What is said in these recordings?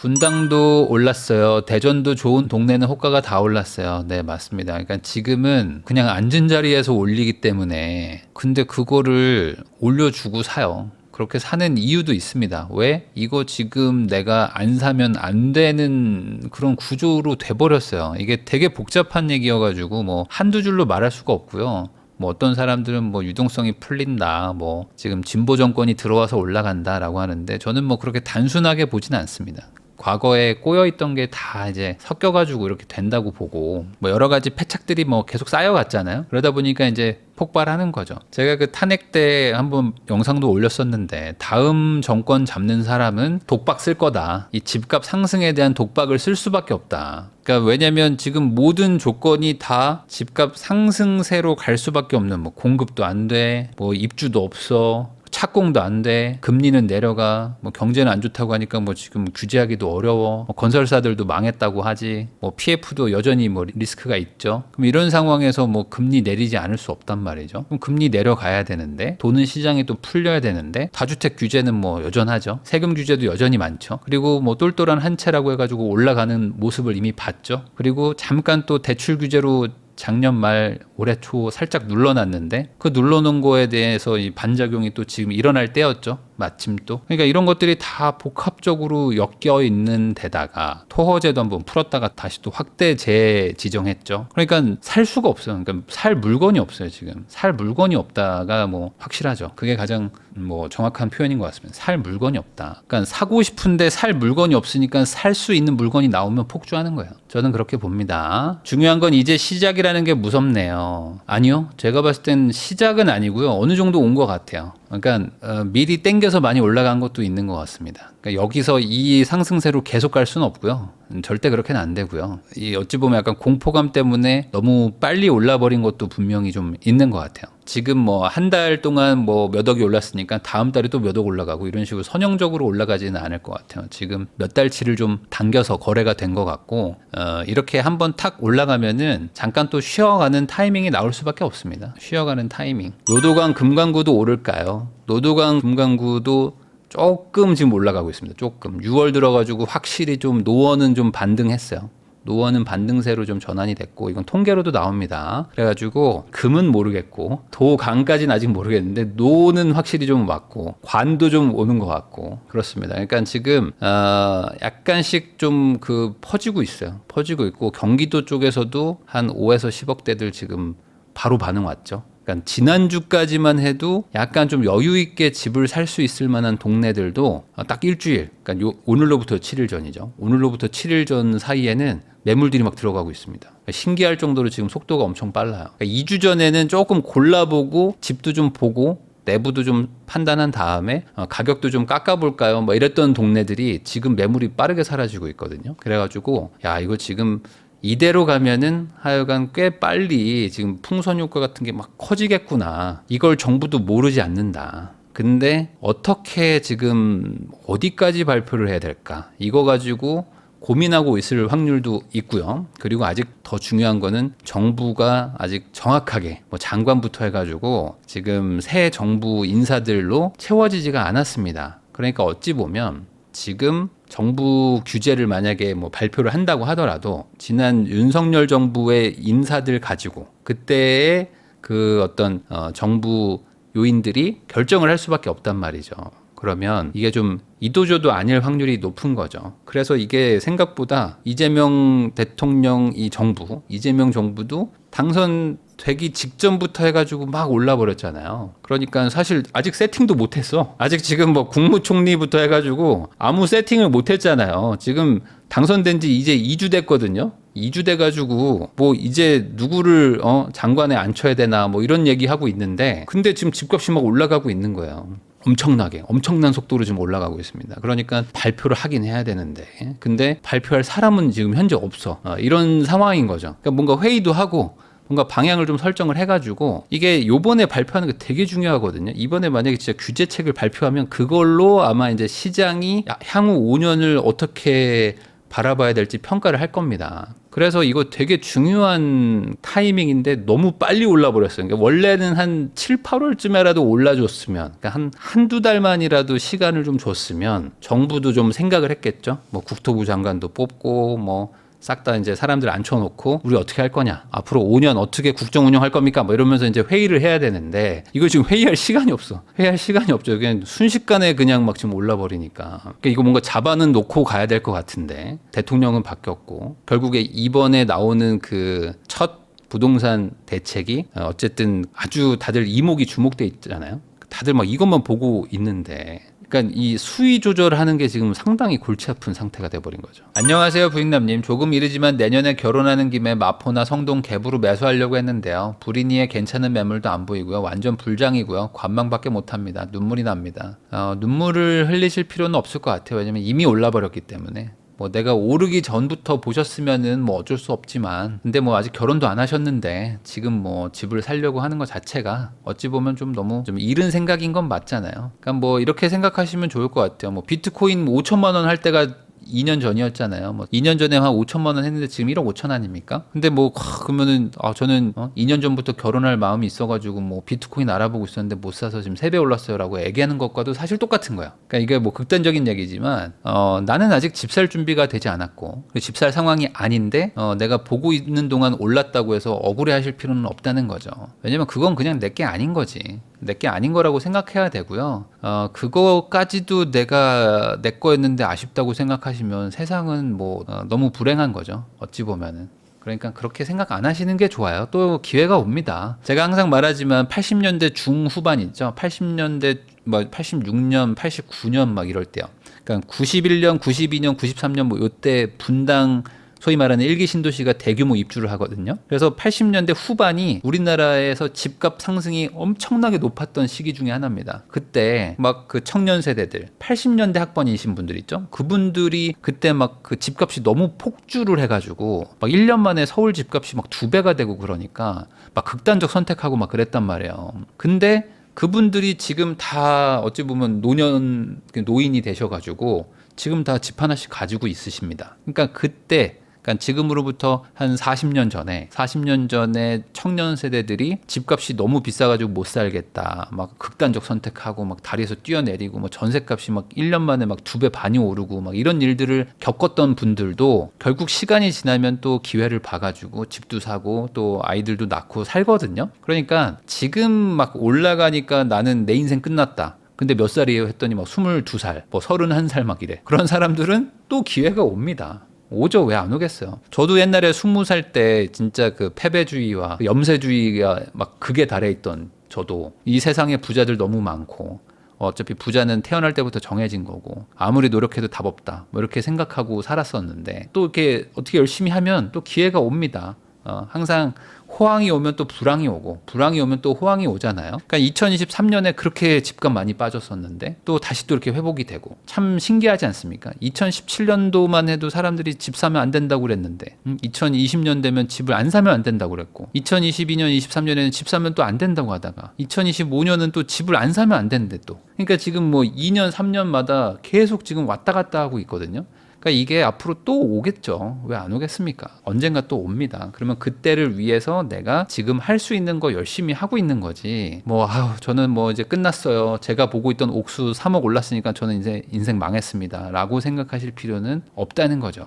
분당도 올랐어요. 대전도 좋은 동네는 호가가 다 올랐어요. 네, 맞습니다. 그러니까 지금은 그냥 앉은 자리에서 올리기 때문에 근데 그거를 올려주고 사요. 그렇게 사는 이유도 있습니다. 왜? 이거 지금 내가 안 사면 안 되는 그런 구조로 돼버렸어요. 이게 되게 복잡한 얘기여가지고 뭐 한두 줄로 말할 수가 없고요. 뭐 어떤 사람들은 뭐 유동성이 풀린다, 뭐 지금 진보 정권이 들어와서 올라간다라고 하는데 저는 뭐 그렇게 단순하게 보지는 않습니다. 과거에 꼬여 있던 게 다 이제 섞여가지고 이렇게 된다고 보고 뭐 여러 가지 패착들이 뭐 계속 쌓여갔잖아요. 그러다 보니까 이제 폭발하는 거죠. 제가 그 탄핵 때 한번 영상도 올렸었는데 다음 정권 잡는 사람은 독박 쓸 거다. 이 집값 상승에 대한 독박을 쓸 수밖에 없다. 그러니까 왜냐면 지금 모든 조건이 다 집값 상승세로 갈 수밖에 없는 뭐 공급도 안 돼, 뭐 입주도 없어, 착공도 안 돼, 금리는 내려가, 뭐 경제는 안 좋다고 하니까 뭐 지금 규제하기도 어려워, 뭐 건설사들도 망했다고 하지, 뭐 PF도 여전히 뭐 리스크가 있죠. 그럼 이런 상황에서 뭐 금리 내리지 않을 수 없단 말이죠. 그럼 금리 내려가야 되는데 돈은 시장이 또 풀려야 되는데 다주택 규제는 뭐 여전하죠. 세금 규제도 여전히 많죠. 그리고 뭐 똘똘한 한 채라고 해가지고 올라가는 모습을 이미 봤죠. 그리고 잠깐 또 대출 규제로 작년 말 올해 초 살짝 눌러놨는데 그 눌러놓은 거에 대해서 이 반작용이 또 지금 일어날 때였죠. 마침 또 그러니까 이런 것들이 다 복합적으로 엮여 있는 데다가 토허제도 한번 풀었다가 다시 또 확대 재지정했죠. 그러니까 살 수가 없어요. 그러니까 살 물건이 없어요 지금 살 물건이 없다가 뭐 확실하죠. 그게 가장 뭐 정확한 표현인 것 같습니다. 살 물건이 없다. 그러니까 사고 싶은데 살 물건이 없으니까 살 수 있는 물건이 나오면 폭주하는 거예요. 저는 그렇게 봅니다. 중요한 건 이제 시작이라는 게 무섭네요. 아니요. 제가 봤을 땐 시작은 아니고요. 어느 정도 온 것 같아요. 그러니까 어, 미리 땡겨서 많이 올라간 것도 있는 것 같습니다. 그러니까 여기서 이 상승세로 계속 갈 수는 없고요. 음, 절대 그렇게는 안 되고요. 이 어찌 보면 약간 공포감 때문에 너무 빨리 올라버린 것도 분명히 좀 있는 것 같아요. 지금 뭐 한 달 동안 뭐 몇 억이 올랐으니까 다음 달에 또 몇 억 올라가고 이런 식으로 선형적으로 올라가지는 않을 것 같아요. 지금 몇 달치를 좀 당겨서 거래가 된 것 같고 어, 이렇게 한번 탁 올라가면은 잠깐 또 쉬어가는 타이밍이 나올 수밖에 없습니다. 쉬어가는 타이밍. 노도강 금강구도 오를까요? 노도강 금강구도 조금 지금 올라가고 있습니다. 조금 6월 들어가지고 확실히 좀 노원은 좀 반등했어요. 노원은 반등세로 좀 전환이 됐고 이건 통계로도 나옵니다. 그래가지고 금은 모르겠고 도강까지는 아직 모르겠는데 노는 확실히 좀 왔고 관도 좀 오는 것 같고 그렇습니다. 그러니까 지금 어 약간씩 좀 그 퍼지고 있어요. 퍼지고 있고 경기도 쪽에서도 한 5에서 10억대들 지금 바로 반응 왔죠. 그러니까 지난주까지만 해도 약간 좀 여유 있게 집을 살 수 있을 만한 동네들도 어, 딱 일주일, 그러니까 요, 오늘로부터 7일 전이죠. 오늘로부터 7일 전 사이에는 매물들이 막 들어가고 있습니다. 그러니까 신기할 정도로 지금 속도가 엄청 빨라요. 그러니까 2주 전에는 조금 골라보고 집도 좀 보고 내부도 좀 판단한 다음에 어, 가격도 좀 깎아볼까요? 뭐 이랬던 동네들이 지금 매물이 빠르게 사라지고 있거든요. 그래가지고 야 이거 지금 이대로 가면은 하여간 꽤 빨리 지금 풍선 효과 같은 게 막 커지겠구나. 이걸 정부도 모르지 않는다. 근데 어떻게 지금 어디까지 발표를 해야 될까? 이거 가지고 고민하고 있을 확률도 있고요. 그리고 아직 더 중요한 거는 정부가 아직 정확하게 뭐 장관부터 해가지고 지금 새 정부 인사들로 채워지지가 않았습니다. 그러니까 어찌 보면 지금 정부 규제를 만약에 뭐 발표를 한다고 하더라도 지난 윤석열 정부의 인사들 가지고 그때의 그 어떤 어 정부 요인들이 결정을 할 수밖에 없단 말이죠. 그러면 이게 좀 이도저도 아닐 확률이 높은 거죠. 그래서 이게 생각보다 이재명 대통령 이 정부, 이재명 정부도 당선되기 직전부터 해가지고 막 올라 버렸잖아요. 그러니까 사실 아직 세팅도 못했어. 아직 지금 뭐 국무총리부터 해가지고 아무 세팅을 못했잖아요. 지금 당선된 지 이제 2주 됐거든요. 2주 돼 가지고 뭐 이제 누구를 어 장관에 앉혀야 되나 뭐 이런 얘기 하고 있는데 근데 지금 집값이 막 올라가고 있는 거예요. 엄청나게 엄청난 속도로 지금 올라가고 있습니다. 그러니까 발표를 하긴 해야 되는데 근데 발표할 사람은 지금 현재 없어 어, 이런 상황인 거죠. 그러니까 뭔가 회의도 하고 뭔가 방향을 좀 설정을 해가지고 이게 요번에 발표하는 게 되게 중요하거든요. 이번에 만약에 진짜 규제책을 발표하면 그걸로 아마 이제 시장이 향후 5년을 어떻게 바라봐야 될지 평가를 할 겁니다. 그래서 이거 되게 중요한 타이밍인데 너무 빨리 올라 버렸어요. 그러니까 원래는 한 7, 8월쯤에라도 올라줬으면 그러니까 한 한두 달만이라도 시간을 좀 줬으면 정부도 좀 생각을 했겠죠. 뭐 국토부 장관도 뽑고 뭐 싹 다 이제 사람들 앉혀놓고 우리 어떻게 할 거냐? 앞으로 5년 어떻게 국정 운영할 겁니까? 뭐 이러면서 이제 회의를 해야 되는데 이거 지금 회의할 시간이 없어. 회의할 시간이 없죠. 그냥 순식간에 그냥 막 지금 올라 버리니까. 그러니까 이거 뭔가 잡아는 놓고 가야 될 것 같은데 대통령은 바뀌었고 결국에 이번에 나오는 그첫 부동산 대책이 어, 어쨌든 아주 다들 이목이 주목돼 있잖아요. 다들 막 이것만 보고 있는데 그러니까 이 수위 조절하는 게 지금 상당히 골치 아픈 상태가 돼버린 거죠. 안녕하세요 부익남님. 조금 이르지만 내년에 결혼하는 김에 마포나 성동 갭으로 매수하려고 했는데요. 불인이에 괜찮은 매물도 안 보이고요. 완전 불장이고요. 관망밖에 못합니다. 눈물이 납니다. 어, 눈물을 흘리실 필요는 없을 것 같아요. 왜냐면 이미 올라버렸기 때문에. 뭐 내가 오르기 전부터 보셨으면은 뭐 어쩔 수 없지만 근데 뭐 아직 결혼도 안 하셨는데 지금 뭐 집을 살려고 하는 것 자체가 어찌 보면 좀 너무 좀 이른 생각인 건 맞잖아요. 그러니까 뭐 이렇게 생각하시면 좋을 것 같아요. 뭐 비트코인 5천만 원 할 때가 2년 전이었잖아요. 뭐 2년 전에 한 5천만 원 했는데 지금 1억 5천 아닙니까? 근데 뭐 하, 그러면은 아 저는 어? 2년 전부터 결혼할 마음이 있어가지고 뭐 비트코인 알아보고 있었는데 못 사서 지금 3배 올랐어요라고 얘기하는 것과도 사실 똑같은 거야. 그러니까 이게 뭐 극단적인 얘기지만 어 나는 아직 집 살 준비가 되지 않았고 집 살 상황이 아닌데 어 내가 보고 있는 동안 올랐다고 해서 억울해하실 필요는 없다는 거죠. 왜냐면 그건 그냥 내 게 아닌 거지. 내게 아닌 거라고 생각해야 되고요. 어, 그거까지도 내가 내 거였는데 아쉽다고 생각하시면 세상은 뭐 어, 너무 불행한 거죠. 어찌 보면은. 그러니까 그렇게 생각 안 하시는 게 좋아요. 또 기회가 옵니다. 제가 항상 말하지만 80년대 중후반 있죠. 80년대 뭐 86년, 89년 막 이럴 때요. 그러니까 91년, 92년, 93년 뭐 요때 분당 소위 말하는 일기 신도시가 대규모 입주를 하거든요. 그래서 80년대 후반이 우리나라에서 집값 상승이 엄청나게 높았던 시기 중에 하나입니다. 그때 막 그 청년 세대들, 80년대 학번이신 분들 있죠? 그분들이 그때 막 그 집값이 너무 폭주를 해가지고 막 1년 만에 서울 집값이 막 두 배가 되고 그러니까 막 극단적 선택하고 막 그랬단 말이에요. 근데 그분들이 지금 다 어찌 보면 노년 노인이 되셔가지고 지금 다 집 하나씩 가지고 있으십니다. 그러니까 그때 그러니까 지금으로부터 한 40년 전에 40년 전에 청년 세대들이 집값이 너무 비싸가지고 못 살겠다 막 극단적 선택하고 막 다리에서 뛰어내리고 뭐 전세값이 막 1년 만에 막 두 배 반이 오르고 막 이런 일들을 겪었던 분들도 결국 시간이 지나면 또 기회를 봐가지고 집도 사고 또 아이들도 낳고 살거든요. 그러니까 지금 막 올라가니까 나는 내 인생 끝났다. 근데 몇 살이에요 했더니 막 22살, 뭐 31살 막 이래. 그런 사람들은 또 기회가 옵니다. 오죠. 왜 안 오겠어요? 저도 옛날에 스무 살 때 진짜 그 패배주의와 그 염세주의가 막 극에 달해 있던 저도 이 세상에 부자들 너무 많고 어차피 부자는 태어날 때부터 정해진 거고 아무리 노력해도 답 없다. 뭐 이렇게 생각하고 살았었는데 또 이렇게 어떻게 열심히 하면 또 기회가 옵니다. 어, 항상 호황이 오면 또 불황이 오고 불황이 오면 또 호황이 오잖아요. 그러니까 2023년에 그렇게 집값 많이 빠졌었는데 또 다시 또 이렇게 회복이 되고 참 신기하지 않습니까? 2017년도만 해도 사람들이 집 사면 안 된다고 그랬는데 음, 2020년 되면 집을 안 사면 안 된다고 그랬고 2022년, 23년에는 집 사면 또 안 된다고 하다가 2025년은 또 집을 안 사면 안 되는데 또 그러니까 지금 뭐 2년, 3년마다 계속 지금 왔다 갔다 하고 있거든요. 그러니까 이게 앞으로 또 오겠죠. 왜 안 오겠습니까? 언젠가 또 옵니다. 그러면 그때를 위해서 내가 지금 할 수 있는 거 열심히 하고 있는 거지. 뭐 아우 저는 뭐 이제 끝났어요. 제가 보고 있던 옥수 3억 올랐으니까 저는 이제 인생 망했습니다라고 생각하실 필요는 없다는 거죠.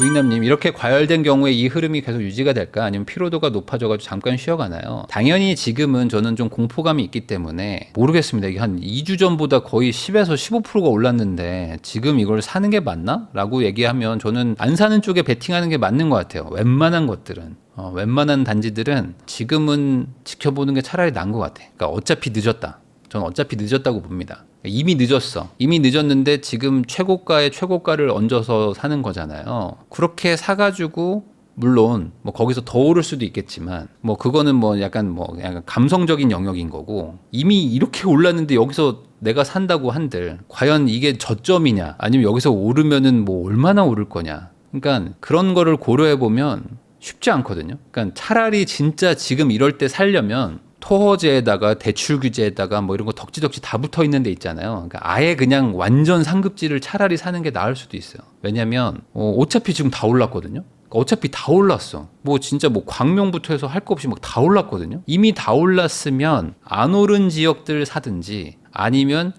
부인남님 이렇게 과열된 경우에 이 흐름이 계속 유지가 될까 아니면 피로도가 높아져가지고 잠깐 쉬어가나요? 당연히 지금은 저는 좀 공포감이 있기 때문에 모르겠습니다. 이게 한 2주 전보다 거의 10에서 15%가 올랐는데 지금 이걸 사는 게 맞나? 라고 얘기하면 저는 안 사는 쪽에 베팅하는 게 맞는 것 같아요. 웬만한 것들은. 어, 웬만한 단지들은 지금은 지켜보는 게 차라리 나은 것 같아. 그러니까 어차피 늦었다. 저는 어차피 늦었다고 봅니다. 이미 늦었어. 이미 늦었는데 지금 최고가에 최고가를 얹어서 사는 거잖아요. 그렇게 사가지고 물론 뭐 거기서 더 오를 수도 있겠지만 뭐 그거는 뭐 약간 뭐 약간 감성적인 영역인 거고 이미 이렇게 올랐는데 여기서 내가 산다고 한들 과연 이게 저점이냐 아니면 여기서 오르면은 뭐 얼마나 오를 거냐 그러니까 그런 거를 고려해 보면 쉽지 않거든요. 그러니까 차라리 진짜 지금 이럴 때 살려면 토호제에다가 대출 규제에다가 뭐 이런 거 덕지덕지 다 붙어 있는 데 있잖아요. 그러니까 아예 그냥 완전 상급지를 차라리 사는 게 나을 수도 있어요. 왜냐면 어, 어차피 지금 다 올랐거든요. 그러니까 어차피 다 올랐어. 뭐 진짜 뭐 광명부터 해서 할 거 없이 막 다 올랐거든요. 이미 다 올랐으면 안 오른 지역들 사든지 아니면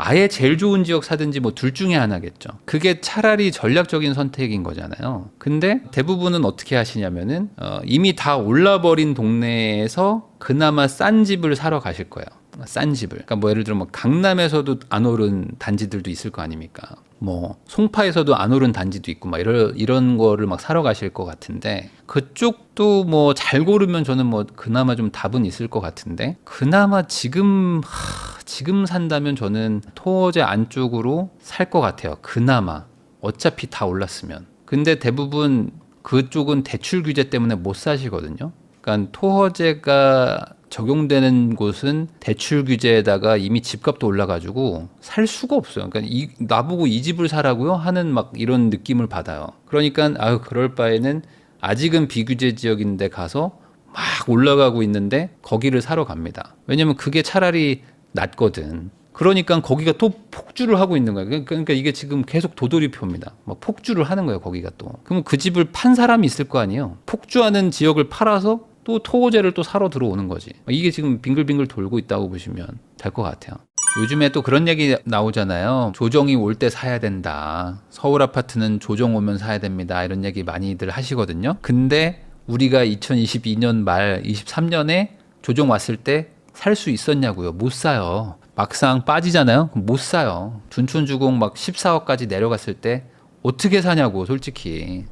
아예 제일 좋은 지역 사든지 뭐 둘 중에 하나겠죠. 그게 차라리 전략적인 선택인 거잖아요. 근데 대부분은 어떻게 하시냐면은 어, 이미 다 올라버린 동네에서 그나마 싼 집을 사러 가실 거예요. 싼 집을. 그러니까 뭐 예를 들어 뭐 강남에서도 안 오른 단지들도 있을 거 아닙니까? 뭐 송파에서도 안 오른 단지도 있고 막 이런 이런 거를 막 사러 가실 것 같은데 그쪽도 뭐 잘 고르면 저는 뭐 그나마 좀 답은 있을 것 같은데 그나마 지금 하, 지금 산다면 저는 토어제 안쪽으로 살 것 같아요. 그나마 어차피 다 올랐으면. 근데 대부분 그쪽은 대출 규제 때문에 못 사시거든요. 그러니까 토어제가 적용되는 곳은 대출 규제에다가 이미 집값도 올라가지고 살 수가 없어요. 그러니까 이, 나보고 이 집을 사라고요? 하는 막 이런 느낌을 받아요. 그러니까 아유 그럴 바에는 아직은 비규제 지역인데 가서 막 올라가고 있는데 거기를 사러 갑니다. 왜냐면 그게 차라리 낫거든. 그러니까 거기가 또 폭주를 하고 있는 거예요. 그러니까 이게 지금 계속 도돌이표입니다. 막 폭주를 하는 거예요, 거기가 또. 그럼 그 집을 판 사람이 있을 거 아니에요. 폭주하는 지역을 팔아서 또 토호제를 또 사러 들어오는 거지. 이게 지금 빙글빙글 돌고 있다고 보시면 될 것 같아요. 요즘에 또 그런 얘기 나오잖아요. 조정이 올 때 사야 된다. 서울 아파트는 조정 오면 사야 됩니다. 이런 얘기 많이들 하시거든요. 근데 우리가 2022년 말 23년에 조정 왔을 때 살 수 있었냐고요? 못 사요. 막상 빠지잖아요? 그럼 못 사요. 둔촌주공 막 14억까지 내려갔을 때 어떻게 사냐고, 솔직히.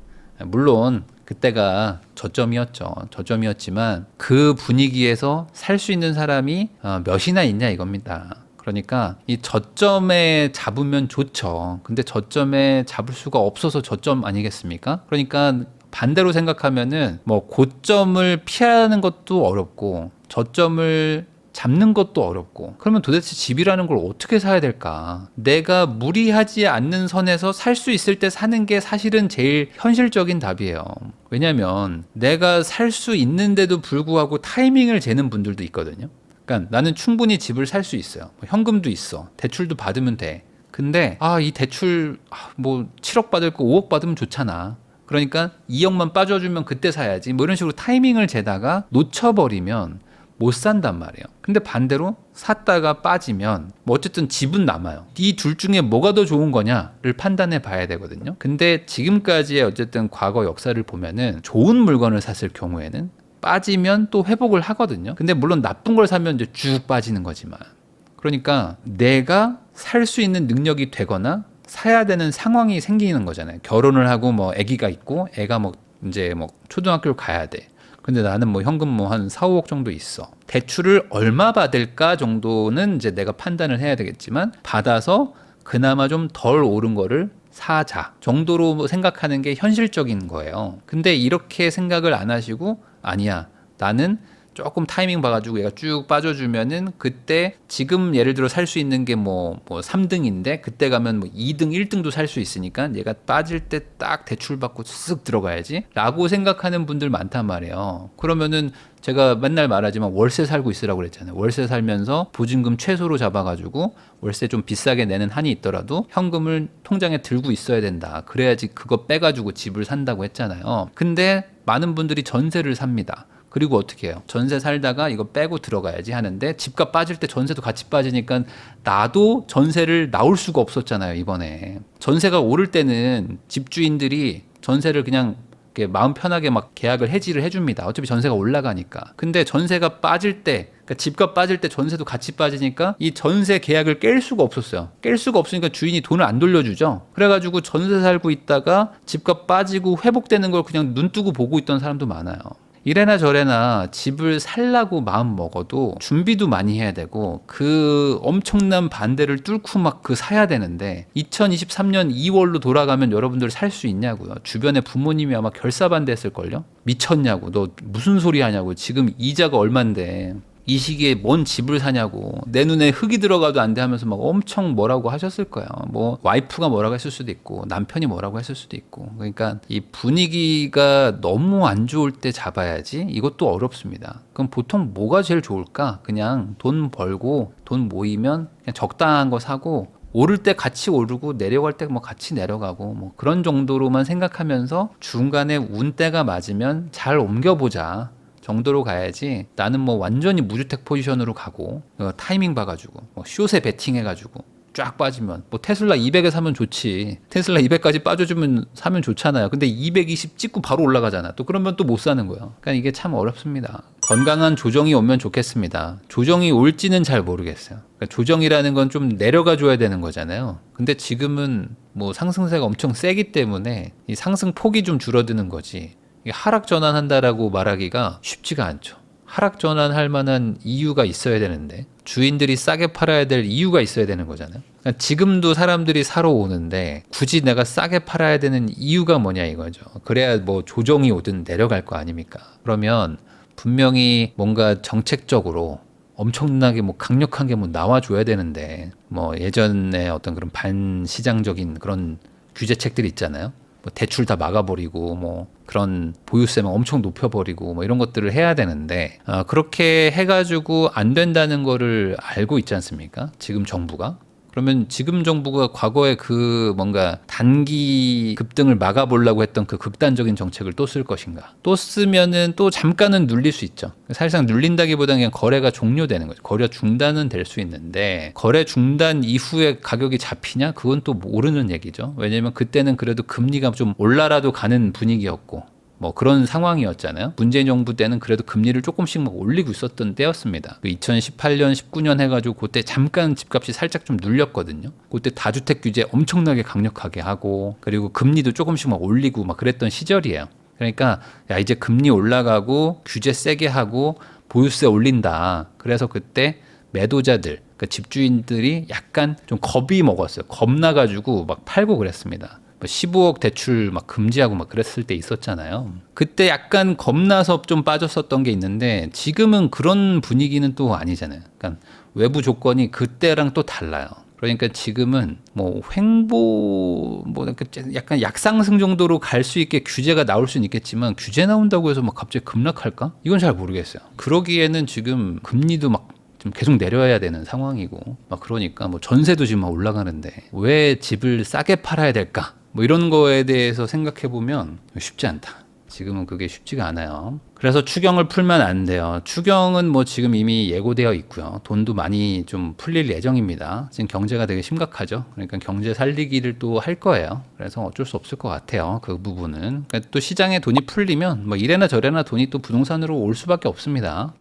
물론 그때가 저점이었죠. 저점이었지만 그 분위기에서 살 수 있는 사람이 어, 몇이나 있냐 이겁니다. 그러니까 이 저점에 잡으면 좋죠. 근데 저점에 잡을 수가 없어서 저점 아니겠습니까? 그러니까 반대로 생각하면은 뭐 고점을 피하는 것도 어렵고 저점을 잡는 것도 어렵고 그러면 도대체 집이라는 걸 어떻게 사야 될까? 내가 무리하지 않는 선에서 살 수 있을 때 사는 게 사실은 제일 현실적인 답이에요. 왜냐하면 내가 살 수 있는데도 불구하고 타이밍을 재는 분들도 있거든요. 그러니까 나는 충분히 집을 살 수 있어요. 뭐 현금도 있어. 대출도 받으면 돼. 근데 아 이 대출 아, 뭐 7억 받을 거 5억 받으면 좋잖아. 그러니까 2억만 빠져주면 그때 사야지. 뭐 이런 식으로 타이밍을 재다가 놓쳐버리면 못 산단 말이에요. 근데 반대로 샀다가 빠지면 뭐 어쨌든 집은 남아요. 이 둘 중에 뭐가 더 좋은 거냐를 판단해 봐야 되거든요. 근데 지금까지의 어쨌든 과거 역사를 보면은 좋은 물건을 샀을 경우에는 빠지면 또 회복을 하거든요. 근데 물론 나쁜 걸 사면 이제 쭉 빠지는 거지만. 그러니까 내가 살 수 있는 능력이 되거나 사야 되는 상황이 생기는 거잖아요. 결혼을 하고 뭐 아기가 있고 애가 뭐 이제 뭐 초등학교를 가야 돼. 근데 나는 뭐 현금 뭐 한 4, 5억 정도 있어. 대출을 얼마 받을까 정도는 이제 내가 판단을 해야 되겠지만 받아서 그나마 좀 덜 오른 거를 사자 정도로 생각하는 게 현실적인 거예요. 근데 이렇게 생각을 안 하시고 아니야. 나는 조금 타이밍 봐가지고 얘가 쭉 빠져주면은 그때 지금 예를 들어 살 수 있는 게뭐뭐 3등인데 그때 가면 뭐 2등, 1등도 살 수 있으니까 얘가 빠질 때 딱 대출 받고 쓱 들어가야지라고 생각하는 분들 많단 말이에요. 그러면은 제가 맨날 말하지만 월세 살고 있으라고 그랬잖아요. 월세 살면서 보증금 최소로 잡아가지고 월세 좀 비싸게 내는 한이 있더라도 현금을 통장에 들고 있어야 된다. 그래야지 그거 빼가지고 집을 산다고 했잖아요. 근데 많은 분들이 전세를 삽니다. 그리고 어떻게 해요? 전세 살다가 이거 빼고 들어가야지 하는데 집값 빠질 때 전세도 같이 빠지니까 나도 전세를 나올 수가 없었잖아요, 이번에. 전세가 오를 때는 집주인들이 전세를 그냥 마음 편하게 막 계약을 해지를 해줍니다. 어차피 전세가 올라가니까. 근데 전세가 빠질 때, 그러니까 집값 빠질 때 전세도 같이 빠지니까 이 전세 계약을 깰 수가 없었어요. 깰 수가 없으니까 주인이 돈을 안 돌려주죠. 그래가지고 전세 살고 있다가 집값 빠지고 회복되는 걸 그냥 눈 뜨고 보고 있던 사람도 많아요. 이래나 저래나 집을 살라고 마음 먹어도 준비도 많이 해야 되고 그 엄청난 반대를 뚫고 막 그 사야 되는데 2023년 2월로 돌아가면 여러분들 살 수 있냐고요. 주변에 부모님이 아마 결사 반대했을걸요. 미쳤냐고 너 무슨 소리 하냐고 지금 이자가 얼만데 이 시기에 뭔 집을 사냐고 내 눈에 흙이 들어가도 안 돼 하면서 막 엄청 뭐라고 하셨을 거예요. 뭐 와이프가 뭐라고 했을 수도 있고 남편이 뭐라고 했을 수도 있고 그러니까 이 분위기가 너무 안 좋을 때 잡아야지 이것도 어렵습니다. 그럼 보통 뭐가 제일 좋을까? 그냥 돈 벌고 돈 모이면 그냥 적당한 거 사고 오를 때 같이 오르고 내려갈 때 뭐 같이 내려가고 뭐 그런 정도로만 생각하면서 중간에 운때가 맞으면 잘 옮겨보자 정도로 가야지 나는 뭐 완전히 무주택 포지션으로 가고 어, 타이밍 봐가지고 뭐 숏에 베팅해가지고 쫙 빠지면 뭐 테슬라 200에 사면 좋지 테슬라 200까지 빠져주면 사면 좋잖아요. 근데 220 찍고 바로 올라가잖아. 또 그러면 또 못 사는 거예요 그러니까 이게 참 어렵습니다. 건강한 조정이 오면 좋겠습니다. 조정이 올지는 잘 모르겠어요. 그러니까 조정이라는 건 좀 내려가 줘야 되는 거잖아요. 근데 지금은 뭐 상승세가 엄청 세기 때문에 이 상승 폭이 좀 줄어드는 거지 하락 전환한다라고 말하기가 쉽지가 않죠 하락 전환할 만한 이유가 있어야 되는데 주인들이 싸게 팔아야 될 이유가 있어야 되는 거잖아요. 그러니까 지금도 사람들이 사러 오는데 굳이 내가 싸게 팔아야 되는 이유가 뭐냐 이거죠. 그래야 뭐 조정이 오든 내려갈 거 아닙니까? 그러면 분명히 뭔가 정책적으로 엄청나게 뭐 강력한 게 뭐 나와줘야 되는데 뭐 예전에 어떤 그런 반시장적인 그런 규제책들이 있잖아요. 뭐 대출 다 막아버리고 뭐 그런 보유세만 엄청 높여버리고 뭐 이런 것들을 해야 되는데 아, 그렇게 해가지고 안 된다는 거를 알고 있지 않습니까? 지금 정부가 그러면 지금 정부가 과거에 그 뭔가 단기 급등을 막아보려고 했던 그 극단적인 정책을 또 쓸 것인가? 또 쓰면은 또 잠깐은 눌릴 수 있죠. 사실상 눌린다기보다는 그냥 거래가 종료되는 거죠. 거래 중단은 될 수 있는데 거래 중단 이후에 가격이 잡히냐? 그건 또 모르는 얘기죠. 왜냐면 그때는 그래도 금리가 좀 올라라도 가는 분위기였고 뭐 그런 상황이었잖아요. 문재인 정부 때는 그래도 금리를 조금씩 막 올리고 있었던 때였습니다. 그 2018년, 19년 해가지고 그때 잠깐 집값이 살짝 좀 눌렸거든요. 그때 다주택 규제 엄청나게 강력하게 하고 그리고 금리도 조금씩 막 올리고 막 그랬던 시절이에요. 그러니까 야 이제 금리 올라가고 규제 세게 하고 보유세 올린다. 그래서 그때 매도자들, 그러니까 집주인들이 약간 좀 겁이 먹었어요. 겁나가지고 막 팔고 그랬습니다. 뭐 15억 대출 막 금지하고 막 그랬을 때 있었잖아요. 그때 약간 겁나서 좀 빠졌었던 게 있는데 지금은 그런 분위기는 또 아니잖아요. 그러니까 외부 조건이 그때랑 또 달라요. 그러니까 지금은 뭐 횡보 뭐 약간 약상승 정도로 갈 수 있게 규제가 나올 수는 있겠지만 규제 나온다고 해서 막 갑자기 급락할까? 이건 잘 모르겠어요. 그러기에는 지금 금리도 막 좀 계속 내려야 되는 상황이고 막 그러니까 뭐 전세도 지금 막 올라가는데 왜 집을 싸게 팔아야 될까? 뭐 이런 거에 대해서 생각해 보면 쉽지 않다. 지금은 그게 쉽지가 않아요. 그래서 추경을 풀면 안 돼요. 추경은 뭐 지금 이미 예고되어 있고요. 돈도 많이 좀 풀릴 예정입니다. 지금 경제가 되게 심각하죠. 그러니까 경제 살리기를 또 할 거예요. 그래서 어쩔 수 없을 것 같아요. 그 부분은. 그러니까 또 시장에 돈이 풀리면 뭐 이래나 저래나 돈이 또 부동산으로 올 수밖에 없습니다.